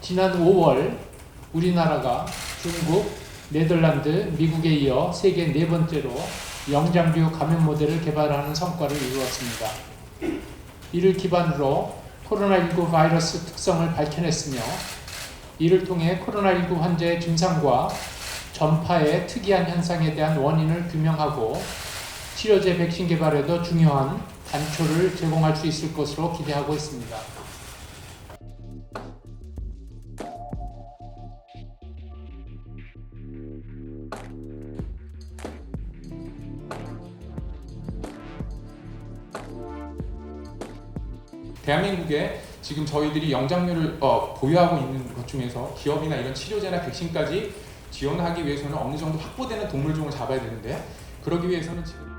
지난 5월 우리나라가 중국, 네덜란드, 미국에 이어 세계 네 번째로 영장류 감염 모델을 개발하는 성과를 이루었습니다. 이를 기반으로 코로나19 바이러스 특성을 밝혀냈으며 이를 통해 코로나19 환자의 증상과 전파의 특이한 현상에 대한 원인을 규명하고 치료제 백신 개발에도 중요한 단초를 제공할 수 있을 것으로 기대하고 있습니다. 대한민국에 지금 저희들이 영장류를 어, 보유하고 있는 것 중에서 기업이나 이런 치료제나 백신까지 지원하기 위해서는 어느 정도 확보되는 동물종을 잡아야 되는데 그러기 위해서는 지금